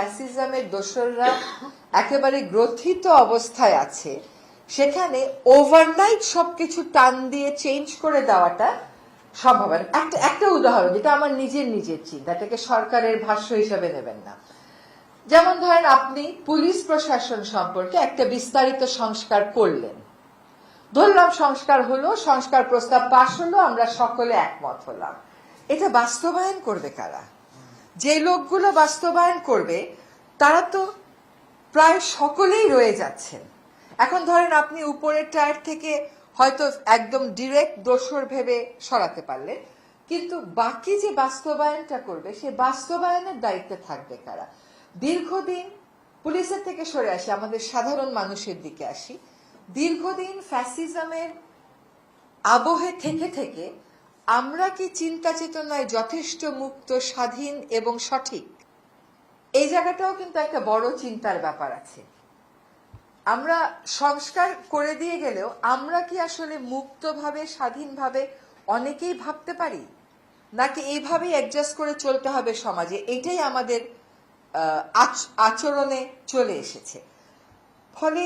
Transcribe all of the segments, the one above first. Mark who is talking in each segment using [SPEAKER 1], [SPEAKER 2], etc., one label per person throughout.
[SPEAKER 1] ফ্যাসিজমের দোসররা একেবারে গ্রথিত অবস্থায় আছে। সেখানে ওভারনাইট সবকিছু টান দিয়ে চেঞ্জ করে দেওয়াটা সম্ভব একটা একটা উদাহরণ, যেটা আমার নিজের নিজের চিন্তা, এটাকে সরকারের ভাষ্য হিসাবে নেবেন না। যেমন ধরেন আপনি পুলিশ প্রশাসন সম্পর্কে একটা বিস্তারিত সংস্কার করলেন। ধরলাম সংস্কার হলো, সংস্কার প্রস্তাব পাশ হলো, আমরা সকলে একমত হলাম। এটা বাস্তবায়ন করবে কারা? যে লোকগুলো বাস্তবায়ন করবে, তারা তো প্রায় সকলেই রয়ে যাচ্ছেন। এখন ধরেন আপনি উপরের টায়ার থেকে হয়তো একদম ডিরেক্ট দোষর ভেবে সরাতে পারলেন, কিন্তু বাকি যে বাস্তবায়নটা করবে, সে বাস্তবায়নের দায়িত্বে থাকবে কারা? দীর্ঘদিন পুলিশের থেকে সরে আসি, আমাদের সাধারণ মানুষের দিকে আসি, দীর্ঘদিন ফ্যাসিজমের আবহে থেকে থেকে আমরা কি চিন্তা চেতনায় যথেষ্ট মুক্ত, স্বাধীন এবং সঠিক? এই জায়গাটাও কিন্তু একটা বড় চিন্তার ব্যাপার আছে। আমরা সংস্কার করে দিয়ে গেলেও আমরা কি আসলে মুক্তভাবে, স্বাধীনভাবে অনেকেই ভাবতে পারি? নাকি এইভাবেই অ্যাডজাস্ট করে চলতে হবে সমাজে? এটাই আমাদের আচরণে চলে এসেছে। ফলে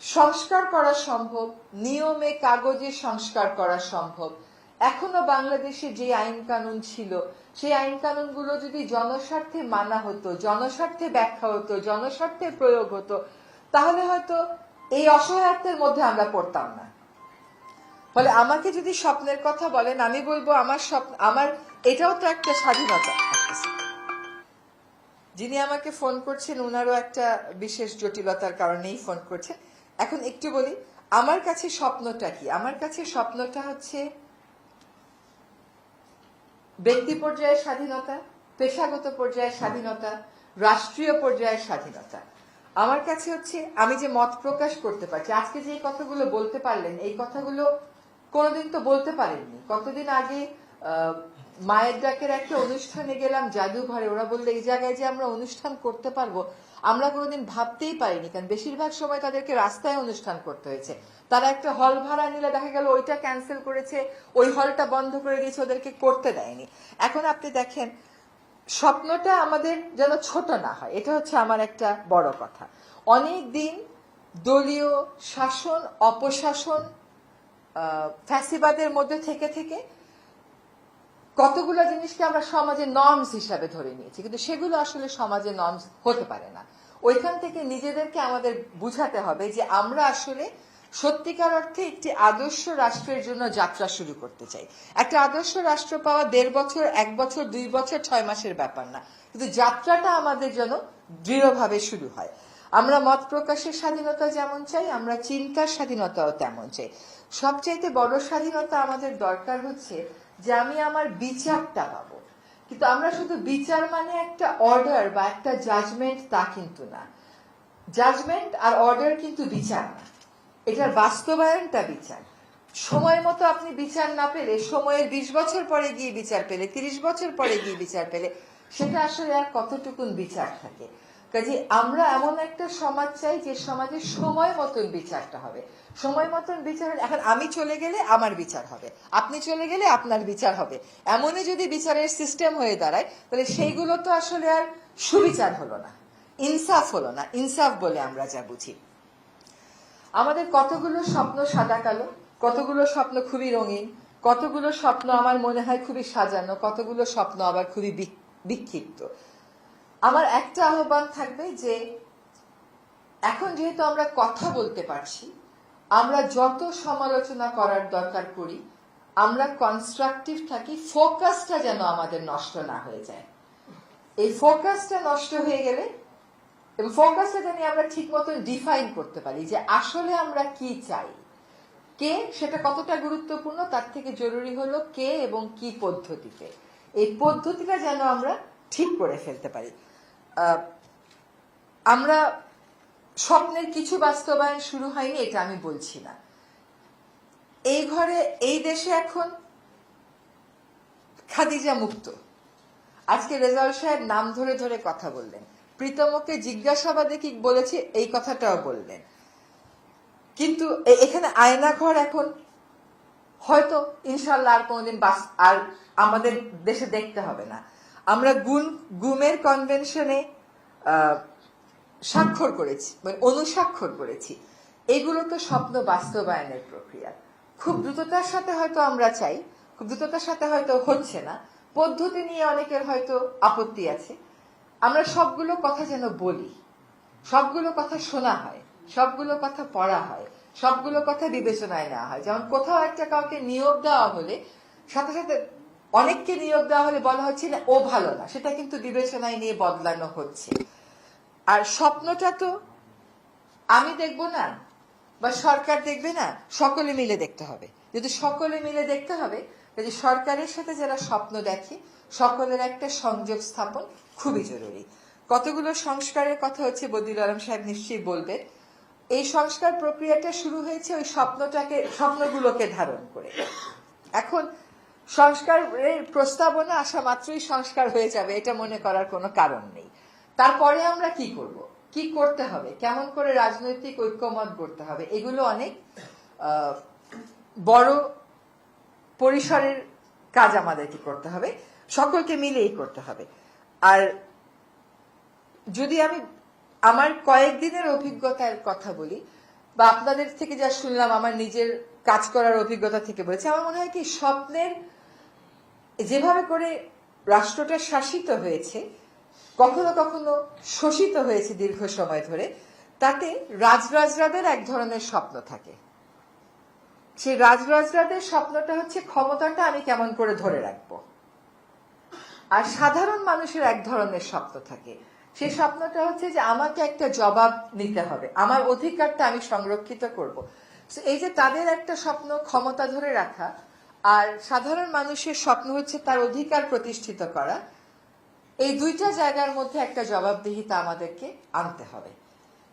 [SPEAKER 1] সংস্কার করা সম্ভব, নিয়মে কাগজে সংস্কার করা সম্ভব। এখনও বাংলাদেশে যে আইন কানুন ছিল, সেই আইন কানুনগুলো যদি জনস্বার্থে মানা হতো, জনস্বার্থে ব্যাখ্যা হতো, জনস্বার্থে প্রয়োগ হতো, তাহলে হয়তো এই অসহায়ত্বের মধ্যে আমরা পড়তাম না। ফলে আমাকে যদি স্বপ্নের কথা বলেন, আমি বলব আমার স্বপ্ন, আমার, এটাও তো একটা স্বাধীনতা। যিনি আমাকে ফোন করছেন ওনারও একটা বিশেষ জটিলতার কারণেই ফোন করছেন। এখন একটু বলি, আমার কাছে স্বপ্নটা কি? আমার কাছে স্বপ্নটা হচ্ছে ব্যক্তি পর্যায়ের স্বাধীনতা, পেশাগত পর্যায়ের স্বাধীনতা, রাষ্ট্রীয় পর্যায়ের স্বাধীনতা। আমার কাছে হচ্ছে, আমি যে মত প্রকাশ করতে পারছি, আজকে যে কথাগুলো বলতে পারলেন, এই কথাগুলো কোনোদিন তো বলতে পারেননি। কতদিন আগে মায়ের ডাকের একটা অনুষ্ঠানে গেলাম, জাদুঘরে, ওরা বললে, এই জায়গায় যে আমরা অনুষ্ঠান করতে পারব আমরা কোনোদিন ভাবতেই পারিনি, কারণ বেশিরভাগ সময় তাদেরকে রাস্তায় অনুষ্ঠান করতে হয়েছে। তারা একটা হল ভাড়া নিলে দেখা গেল ওইটা ক্যান্সেল করেছে, ওই হলটা বন্ধ করে দিয়েছে, ওদেরকে করতে দেয়নি। এখন আপনি দেখেন, স্বপ্নটা আমাদের যেন ছোট না হয়, এটা হচ্ছে আমার একটা বড় কথা। অনেক দিন দলীয় শাসন, অপশাসন ফ্যাসিবাদের মধ্যে থেকে থেকে কতগুলো জিনিসকে আমরা সমাজে নর্মস হিসাবে ধরে নিয়েছি, কিন্তু সেগুলো আসলে সমাজে নর্মস হতে পারে না। ওইখান থেকে নিজেদেরকে আমাদের বুঝাতে হবে যে আমরা আসলে সত্যিকার অর্থে একটি আদর্শ রাষ্ট্রের জন্য যাত্রা শুরু করতে চাই। একটা আদর্শ রাষ্ট্র পাওয়া দেড় বছর, এক বছর, দুই বছর, ছয় মাসের ব্যাপার না। কিন্তু যাত্রাটা আমাদের যেন দৃঢ়ভাবে শুরু হয়। আমরা মত প্রকাশের স্বাধীনতা যেমন চাই, আমরা চিন্তার স্বাধীনতাও তেমন চাই। সবচাইতে বড় স্বাধীনতা আমাদের দরকার হচ্ছে যে আমি আমার বিচারটা পাবো। কিন্তু আমরা শুধু বিচার মানে একটা অর্ডার বা একটা জাজমেন্ট তা কিন্তু না। জাজমেন্ট আর অর্ডার কিন্তু বিচার না। এটার বাস্তবায়নটা বিচার। সময় মতো আপনি বিচার না পেলে, সময়ের বিশ বছর পরে গিয়ে বিচার পেলে, তিরিশ বছর পরে গিয়ে বিচার পেলে, সেটা আসলে আর কতটুকুন বিচার থাকে? কাজে আমরা এমন একটা সমাজ চাই যে সমাজে সময় মতন বিচারটা হবে। সময় মতন বিচার এখন আমি চলে গেলে আমার বিচার হবে। আপনি চলে গেলে আপনার বিচার হবে। এমনই যদি বিচারের সিস্টেম হয়ে দাঁড়ায়, তাহলে সেইগুলো তো আসলে আর সুবিচার হলো না। ইনসাফ হলো না। ইনসাফ বলে আমরা যা বুঝি। আমাদের কতগুলো স্বপ্ন সাদা কালো, কতগুলো স্বপ্ন খুবই রঙিন, কতগুলো স্বপ্ন আমার মনে হয় খুবই সাজানো, কতগুলো স্বপ্ন আবার খুবই বিক- বিক্ষিপ্ত। আমার একটা আহ্বান থাকবে যে, এখন যেহেতু আমরা কথা বলতে পারছি, আমরা যত সমালোচনা করার দরকার করি, আমরা কনস্ট্রাকটিভ থাকি ফোকাসটা যেন আমাদের নষ্ট না হয়ে যায়। এই ফোকাসটা নষ্ট হয়ে গেলে, এবং ফোকাসটা জানি আমরা ঠিক মতো ডিফাইন করতে পারি যে আসলে আমরা কি চাই। কে সেটা কতটা গুরুত্বপূর্ণ, তার থেকে জরুরি হলো কে এবং কি পদ্ধতিতে। এই পদ্ধতিটা যেন আমরা ঠিক করে ফেলতে পারি। আমরা স্বপ্নের কিছু বাস্তবায়ন শুরু হয়নি, এটা আমি বলছি না। এই ঘরে, এই দেশে এখন খাদিজা মুক্ত। আজকে রেজাউল সাহেব নাম ধরে ধরে কথা বললেন। প্রীতমকে জিজ্ঞাসাবাদে কি বলেছে, এই কথাটাও বললেন। কিন্তু এখানে আয়না ঘর এখন, হয়তো ইনশাল্লাহ আর কোনোদিন বাস, আর আমাদের দেশে দেখতে হবে না। আমরা গুণ, গুমের কনভেনশনে স্বাক্ষর করেছি মানে অনুস্বাক্ষর করেছি। এগুলো তো স্বপ্ন বাস্তবায়নের প্রক্রিয়া। খুব দ্রুততার সাথে হয়তো আমরা চাই, খুব দ্রুততার সাথে হয়তো হচ্ছে না। পদ্ধতি নিয়ে অনেকের হয়তো আপত্তি আছে। আমরা সবগুলো কথা যেন বলি, সবগুলো কথা শোনা হয়, সবগুলো কথা পড়া হয়, সবগুলো কথা বিবেচনায় নেওয়া হয়। যেমন কোথাও একটা কাউকে নিয়োগ দেওয়া হলে সাথে সাথে অনেককে নিয়োগ দেওয়া হলে বলা হচ্ছে না ও ভালো না। সেটা কিন্তু বিবেচনায় নিয়ে বদলানো হচ্ছে। আর স্বপ্নটা তো আমি দেখব না, বা সরকার দেখবে না, সকলে মিলে দেখতে হবে। যদি সকলে মিলে দেখতে হবে যদি সরকারের সাথে যারা স্বপ্ন দেখে, সকলের একটা সংযোগ স্থাপন খুবই জরুরি। কতগুলো সংস্কারের কথা হচ্ছে বদিল আলম সাহেব নিশ্চয়ই বলবেন। এই সংস্কার প্রক্রিয়াটা শুরু হয়েছে ওই স্বপ্নটাকে, স্বপ্নগুলোকে ধারণ করে। এখন সংস্কারের প্রস্তাবনা আসা মাত্রই সংস্কার হয়ে যাবে, এটা মনে করার কোনো কারণ নেই। তারপরে আমরা কি করব? কি করতে হবে? কেমন করে রাজনৈতিক ঐক্যমত করতে হবে? এগুলো অনেক বড় পরিসরের কাজ আমাদেরকে করতে হবে। সকলকে মিলেই করতে হবে। আর যদি আমি আমার কয়েকদিনের অভিজ্ঞতার কথা বলি, বা আপনাদের থেকে যা শুনলাম, আমার নিজের কাজ করার অভিজ্ঞতা থেকে বলেছি, আমার মনে হয় কি স্বপ্নের যেভাবে করে রাষ্ট্রটা শাসিত হয়েছে, কখনো কখনো শোষিত হয়েছে দীর্ঘ সময় ধরে, তাতে রাজরাজরাদের এক ধরনের স্বপ্ন থাকে। সেই রাজরাজরাদের স্বপ্নটা হচ্ছে, ক্ষমতাটা আমি কেমন করে ধরে রাখব? আর সাধারণ মানুষের এক ধরনের স্বপ্ন থাকে। সেই স্বপ্নটা হচ্ছে যে, আমাকে একটা জবাব নিতে হবে। আমার অধিকারটা আমি সংরক্ষিত করব। এই যে তাদের একটা স্বপ্ন, ক্ষমতা ধরে রাখা আর সাধারণ মানুষের স্বপ্ন হচ্ছে তার অধিকার প্রতিষ্ঠিত করা। এই দুইটা জায়গার মধ্যে একটা জবাবদিহিতা আমাদেরকে আনতে হবে।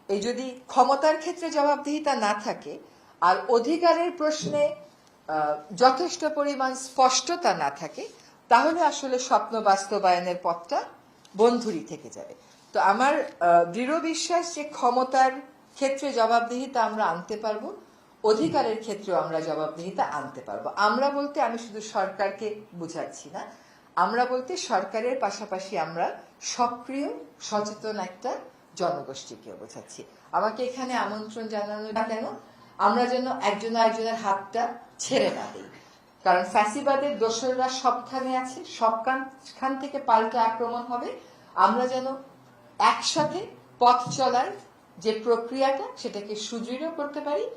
[SPEAKER 1] এই যদি ক্ষমতার ক্ষেত্রে জবাবদিহিতা না থাকে, আর অধিকারের প্রশ্নে যথেষ্ট পরিমাণ স্পষ্টতা না থাকে, তাহলে আসলে স্বপ্ন বাস্তবায়নের পথটা বন্ধুরই থেকে যাবে। তো আমার দৃঢ় বিশ্বাস যে ক্ষমতার ক্ষেত্রে জবাবদিহিতা আমরা আনতে পারব। অধিকারের ক্ষেত্রেও আমরা জবাবদিহিতা আনতে পারব। আমরা বলতে আমি শুধু সরকারকে বুঝাচ্ছি না, আমরা বলতে সরকারের পাশাপাশি আমরা সক্রিয়, সচেতন একটা জনগোষ্ঠীকেও বোঝাচ্ছি। আমাকে এখানে আমন্ত্রণ জানানো না কেন? আমরা যেন একজন একজনের হাতটা ছেড়ে না দিই। কারণ ফ্যাসিবাদের দোসররা সবখানে আছে সব খান- খান থেকে পাল্টা আক্রমণ হবে। আমরা যেন একসাথে পথ চলার যে প্রক্রিয়াটা, সেটাকে সুদৃঢ় করতে পারি।